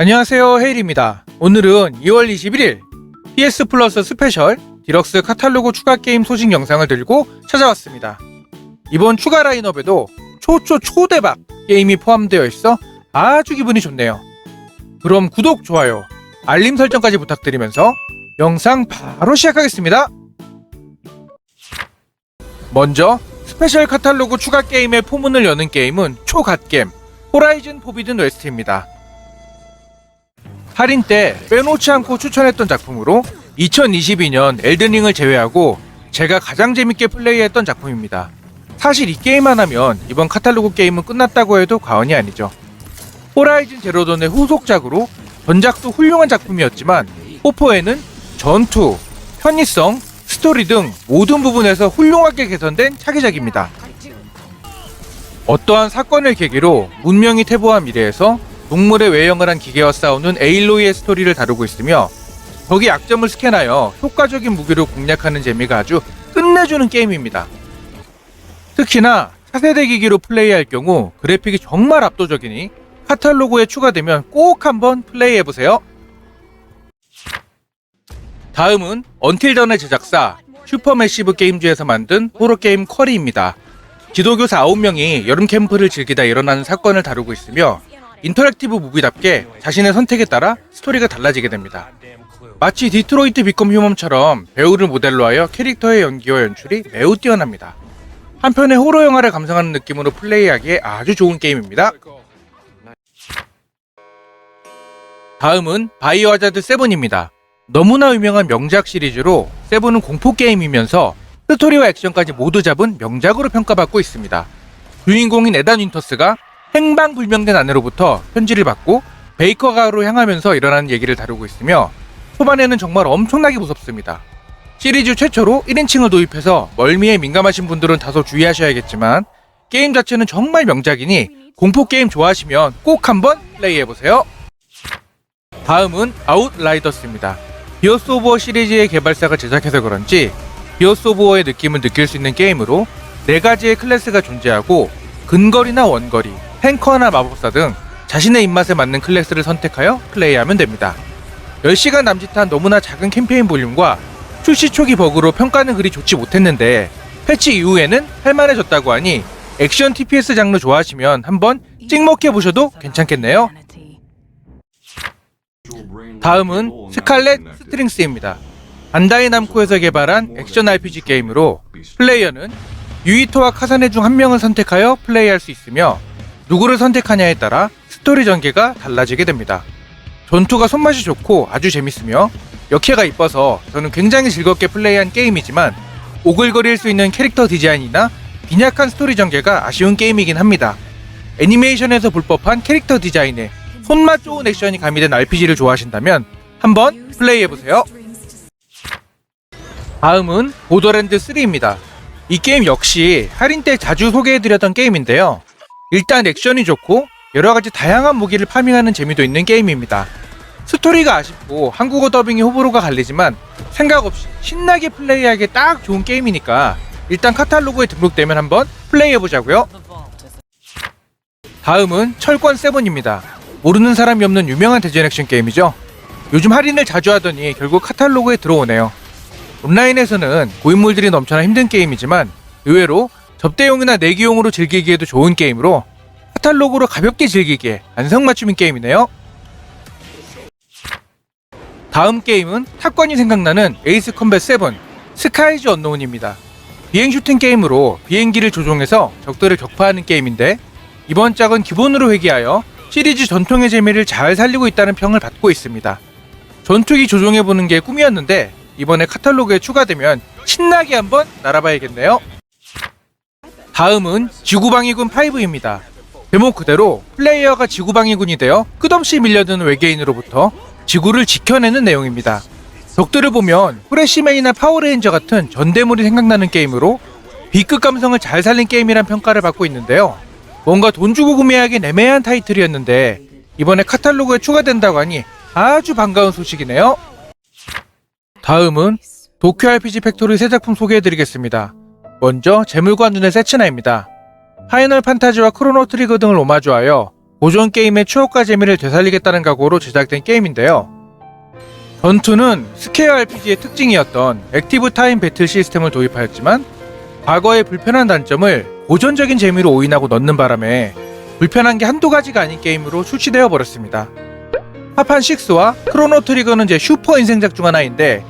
안녕하세요 헤일입니다. 오늘은 2월 21일 PS 플러스 스페셜 디럭스 카탈로그 추가 게임 소식 영상을 들고 찾아왔습니다. 이번 추가 라인업에도 초초 초대박 게임이 포함되어 있어 아주 기분이 좋네요. 그럼 구독, 좋아요, 알림 설정까지 부탁드리면서 영상 바로 시작하겠습니다. 먼저 스페셜 카탈로그 추가 게임의 포문을 여는 게임은 초갓겜 호라이즌 포비든 웨스트입니다. 할인 때 빼놓지 않고 추천했던 작품으로 2022년 엘든링을 제외하고 제가 가장 재밌게 플레이했던 작품입니다. 사실 이 게임만 하면 이번 카탈로그 게임은 끝났다고 해도 과언이 아니죠. 호라이즌 제로던의 후속작으로 전작도 훌륭한 작품이었지만 포포에는 전투, 편의성, 스토리 등 모든 부분에서 훌륭하게 개선된 차기작입니다. 어떠한 사건을 계기로 문명이 퇴보한 미래에서 동물의 외형을 한 기계와 싸우는 에일로이의 스토리를 다루고 있으며 적의 약점을 스캔하여 효과적인 무기로 공략하는 재미가 아주 끝내주는 게임입니다. 특히나 차세대 기기로 플레이할 경우 그래픽이 정말 압도적이니 카탈로그에 추가되면 꼭 한번 플레이해보세요. 다음은 언틸던의 제작사 슈퍼매시브 게임즈에서 만든 호러게임 쿼리입니다. 지도교사 9명이 여름 캠프를 즐기다 일어나는 사건을 다루고 있으며 인터랙티브 무비답게 자신의 선택에 따라 스토리가 달라지게 됩니다. 마치 디트로이트 비컴 휴먼처럼 배우를 모델로 하여 캐릭터의 연기와 연출이 매우 뛰어납니다. 한편의 호러 영화를 감상하는 느낌으로 플레이하기에 아주 좋은 게임입니다. 다음은 바이오하자드 7입니다. 너무나 유명한 명작 시리즈로 세븐은 공포 게임이면서 스토리와 액션까지 모두 잡은 명작으로 평가받고 있습니다. 주인공인 에단 윈터스가 행방불명된 아내로부터 편지를 받고 베이커 가로 향하면서 일어나는 얘기를 다루고 있으며 초반에는 정말 엄청나게 무섭습니다. 시리즈 최초로 1인칭을 도입해서 멀미에 민감하신 분들은 다소 주의하셔야겠지만 게임 자체는 정말 명작이니 공포 게임 좋아하시면 꼭 한번 플레이해 보세요. 다음은 아웃라이더스입니다. 비어스 오브 워 시리즈의 개발사가 제작해서 그런지 비어스 오브 워의 느낌을 느낄 수 있는 게임으로 네 가지의 클래스가 존재하고 근거리나 원거리, 탱커나 마법사 등 자신의 입맛에 맞는 클래스를 선택하여 플레이하면 됩니다. 10시간 남짓한 너무나 작은 캠페인 볼륨과 출시 초기 버그로 평가는 그리 좋지 못했는데 패치 이후에는 할만해졌다고 하니 액션 TPS 장르 좋아하시면 한번 찍먹해 보셔도 괜찮겠네요. 다음은 스칼렛 스트링스입니다. 반다이 남코에서 개발한 액션 RPG 게임으로 플레이어는 유이토와 카사네 중 한 명을 선택하여 플레이할 수 있으며 누구를 선택하냐에 따라 스토리 전개가 달라지게 됩니다. 전투가 손맛이 좋고 아주 재밌으며 역해가 이뻐서 저는 굉장히 즐겁게 플레이한 게임이지만 오글거릴 수 있는 캐릭터 디자인이나 빈약한 스토리 전개가 아쉬운 게임이긴 합니다. 애니메이션에서 볼 법한 캐릭터 디자인에 손맛 좋은 액션이 가미된 RPG를 좋아하신다면 한번 플레이해보세요. 다음은 보더랜드 3입니다. 이 게임 역시 할인 때 자주 소개해드렸던 게임인데요. 일단 액션이 좋고 여러가지 다양한 무기를 파밍하는 재미도 있는 게임입니다. 스토리가 아쉽고 한국어 더빙이 호불호가 갈리지만 생각 없이 신나게 플레이하기에 딱 좋은 게임이니까 일단 카탈로그에 등록되면 한번 플레이해보자고요. 다음은 철권 7입니다. 모르는 사람이 없는 유명한 대전 액션 게임이죠. 요즘 할인을 자주 하더니 결국 카탈로그에 들어오네요. 온라인에서는 고인물들이 넘쳐나 힘든 게임이지만 의외로 접대용이나 내기용으로 즐기기에도 좋은 게임으로 카탈로그로 가볍게 즐기기에 안성맞춤인 게임이네요. 다음 게임은 탑건이 생각나는 에이스 컴뱃 7 스카이즈 언노운입니다. 비행 슈팅 게임으로 비행기를 조종해서 적들을 격파하는 게임인데 이번 짝은 기본으로 회귀하여 시리즈 전통의 재미를 잘 살리고 있다는 평을 받고 있습니다. 전투기 조종해보는 게 꿈이었는데 이번에 카탈로그에 추가되면 신나게 한번 날아봐야겠네요. 다음은 지구방위군 5입니다. 제목 그대로 플레이어가 지구방위군이 되어 끝없이 밀려드는 외계인으로부터 지구를 지켜내는 내용입니다. 적들을 보면 프레시맨이나 파워레인저 같은 전대물이 생각나는 게임으로 B급 감성을 잘 살린 게임이란 평가를 받고 있는데요. 뭔가 돈 주고 구매하기엔 애매한 타이틀이었는데 이번에 카탈로그에 추가된다고 하니 아주 반가운 소식이네요. 다음은 도쿄 RPG 팩토리 새 작품 소개해드리겠습니다. 먼저 재물과 눈의 세츠나입니다. 파이널 판타지와 크로노 트리거 등을 오마주하여 고전 게임의 추억과 재미를 되살리겠다는 각오로 제작된 게임인데요. 전투는 스퀘어 RPG의 특징이었던 액티브 타임 배틀 시스템을 도입하였지만 과거의 불편한 단점을 고전적인 재미로 오인하고 넣는 바람에 불편한 게 한두 가지가 아닌 게임으로 출시되어 버렸습니다. 파판 6와 크로노 트리거는 제 슈퍼 인생작 중 하나인데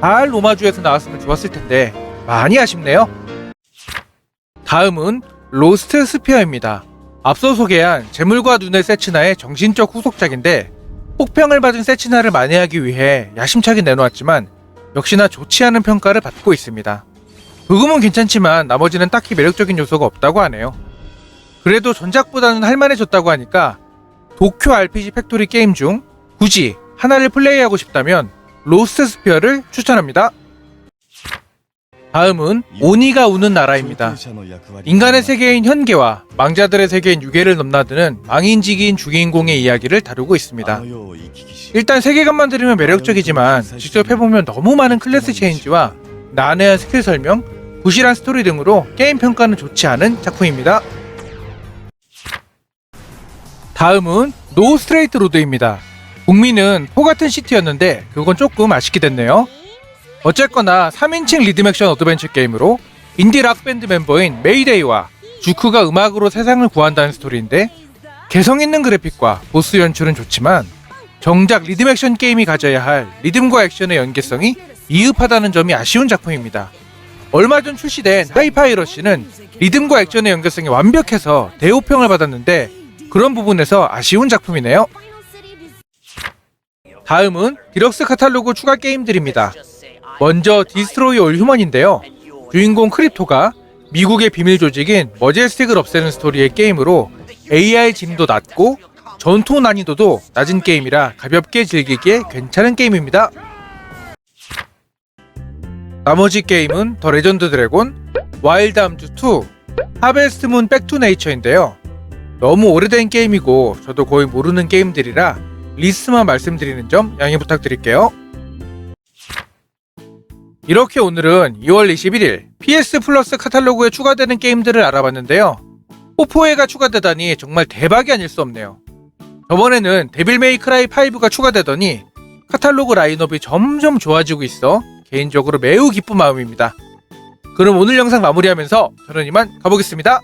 잘 로마주에서 나왔으면 좋았을 텐데 많이 아쉽네요. 다음은 로스트 스피어입니다. 앞서 소개한 재물과 눈의 세치나의 정신적 후속작인데 혹평을 받은 세치나를 만회하기 위해 야심차게 내놓았지만 역시나 좋지 않은 평가를 받고 있습니다. 부금은 괜찮지만 나머지는 딱히 매력적인 요소가 없다고 하네요. 그래도 전작보다는 할만해졌다고 하니까 도쿄 RPG 팩토리 게임 중 굳이 하나를 플레이하고 싶다면 로스트 스피어를 추천합니다. 다음은 오니가 우는 나라입니다. 인간의 세계인 현계와 망자들의 세계인 유계를 넘나드는 망인지기인 주인공의 이야기를 다루고 있습니다. 일단 세계관만 들으면 매력적이지만 직접 해보면 너무 많은 클래스 체인지와 난해한 스킬 설명, 부실한 스토리 등으로 게임 평가는 좋지 않은 작품입니다. 다음은 노 스트레이트 로드입니다. 국민은 포 같은 시티였는데 그건 조금 아쉽게 됐네요. 어쨌거나 3인칭 리듬 액션 어드벤처 게임으로 인디 락 밴드 멤버인 메이데이와 주크가 음악으로 세상을 구한다는 스토리인데 개성 있는 그래픽과 보스 연출은 좋지만 정작 리듬 액션 게임이 가져야 할 리듬과 액션의 연계성이 미흡하다는 점이 아쉬운 작품입니다. 얼마 전 출시된 하이파이러시는 리듬과 액션의 연계성이 완벽해서 대호평을 받았는데 그런 부분에서 아쉬운 작품이네요. 다음은 디럭스 카탈로그 추가 게임들입니다. 먼저 디스트로이 올 휴먼인데요. 주인공 크립토가 미국의 비밀 조직인 머젤스틱을 없애는 스토리의 게임으로 AI 진도 낮고 전투 난이도도 낮은 게임이라 가볍게 즐기기에 괜찮은 게임입니다. 나머지 게임은 더 레전드 드래곤, 와일드 암즈 2, 하베스트 문 백투 네이처인데요. 너무 오래된 게임이고 저도 거의 모르는 게임들이라 리스트만 말씀드리는 점 양해 부탁드릴게요. 이렇게 오늘은 2월 21일 PS 플러스 카탈로그에 추가되는 게임들을 알아봤는데요. 포포에가 추가되다니 정말 대박이 아닐 수 없네요. 저번에는 데빌 메이 크라이 5가 추가되더니 카탈로그 라인업이 점점 좋아지고 있어 개인적으로 매우 기쁜 마음입니다. 그럼 오늘 영상 마무리하면서 저는 이만 가보겠습니다.